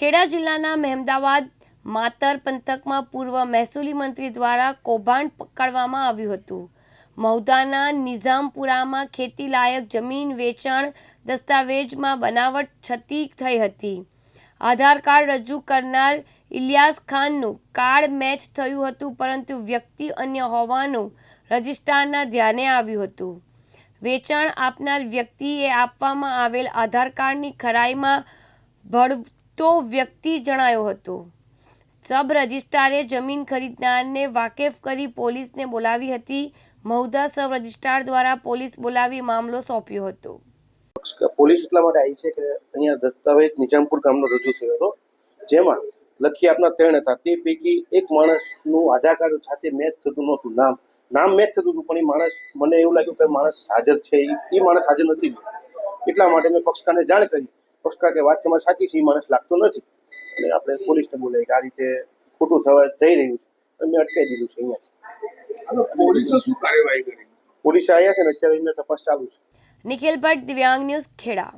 ખેડા જિલ્લાના મહેમદાવાદ માતર પંથકમાં પૂર્વ મહેસૂલી મંત્રી દ્વારા કૌભાંડ પકડવામાં આવ્યું હતું. મહુદાના નિઝામપુરામાં ખેતીલાયક જમીન વેચાણ દસ્તાવેજમાં બનાવટ છતી થઈ હતી. આધાર કાર્ડ રજૂ કરનાર ઇલિયાસ ખાનનું કાર્ડ મેચ થયું હતું, પરંતુ વ્યક્તિ અન્ય હોવાનું રજિસ્ટ્રારના ધ્યાને આવ્યું હતું. વેચાણ આપનાર વ્યક્તિએ આપવામાં આવેલ આધાર કાર્ડની ખરાઈમાં ભળતો વ્યક્તિ જણાયો હતો. સબ રજિસ્ટ્રારે જમીન ખરીદનારને વાકેફ કરી પોલીસને બોલાવી હતી. મહુધા સબ રજિસ્ટ્રાર દ્વારા પોલીસ બોલાવી મામલો સોંપ્યો હતો. પોલીસ એટલા માટે આવી છે કે અહીંયા દસ્તાવેજ નિજામપુર ગામનો રજૂ થયો હતો. જેમાં લખી આપના ત્રણ હતા તે પૈકી એક માણસનું આધાર કાર્ડ સાથે મેચ થતું નહોતું. નામ નામ મેચ થતું હતું, પણ એ માણસ, મને એવું લાગ્યું કે માણસ હાજર છે. એ માણસ હાજર નથી. એટલા માટે મેં પક્ષકારને જાણ કરી. પક્ષકાર કે વાત તમારી સાચી છે એ માણસ લાગતો નથી. અને આપણે પોલીસને બોલાવી કે આ રીતે ખોટું થવા થઈ રહ્યું છે. અને મેં અટકાવી દીધું છે અહીંયા પોલીસે શું કાર્યવાહી કરી? પોલીસે આવ્યા છે ને અત્યારે એમને તપાસ ચાલુ છે. નિખિલ ભટ્ટ દિવ્યાંગ ન્યૂઝ ખેડા.